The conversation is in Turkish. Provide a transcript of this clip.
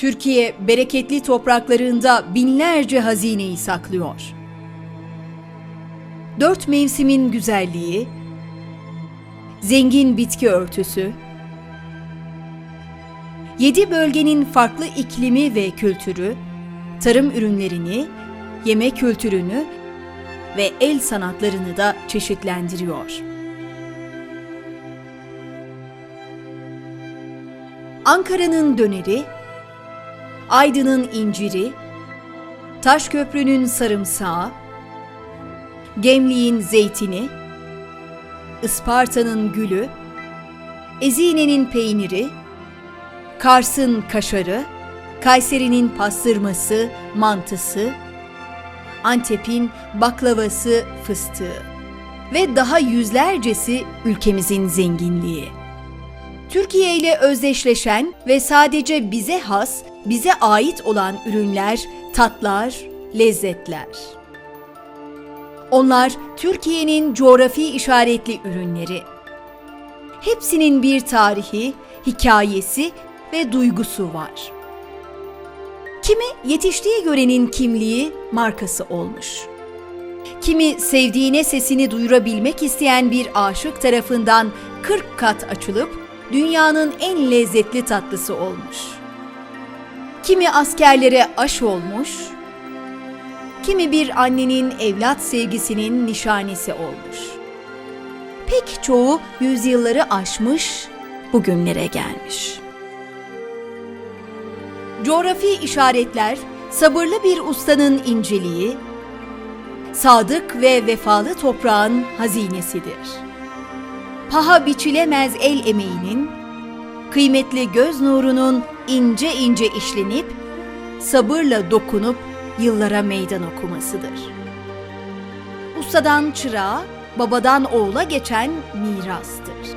Türkiye bereketli topraklarında binlerce hazineyi saklıyor. Dört mevsimin güzelliği, zengin bitki örtüsü, yedi bölgenin farklı iklimi ve kültürü, tarım ürünlerini, yemek kültürünü ve el sanatlarını da çeşitlendiriyor. Ankara'nın döneri, Aydın'ın inciri, Taşköprü'nün sarımsağı, Gemliğin zeytini, Isparta'nın gülü, Ezine'nin peyniri, Kars'ın kaşarı, Kayseri'nin pastırması, mantısı, Antep'in baklavası, fıstığı ve daha yüzlercesi ülkemizin zenginliği. Türkiye ile özdeşleşen ve sadece bize has, bize ait olan ürünler, tatlar, lezzetler. Onlar Türkiye'nin coğrafi işaretli ürünleri. Hepsinin bir tarihi, hikayesi ve duygusu var. Kimi yetiştiği görenin kimliği, markası olmuş. Kimi sevdiğine sesini duyurabilmek isteyen bir aşık tarafından 40 kat açılıp dünyanın en lezzetli tatlısı olmuş. Kimi askerlere aş olmuş, kimi bir annenin evlat sevgisinin nişanesi olmuş. Pek çoğu yüzyılları aşmış, bugünlere gelmiş. Coğrafi işaretler sabırlı bir ustanın inceliği, sadık ve vefalı toprağın hazinesidir. Paha biçilemez el emeğinin, kıymetli göz nurunun ince ince işlenip, sabırla dokunup yıllara meydan okumasıdır. Ustadan çırağa, babadan oğula geçen mirastır.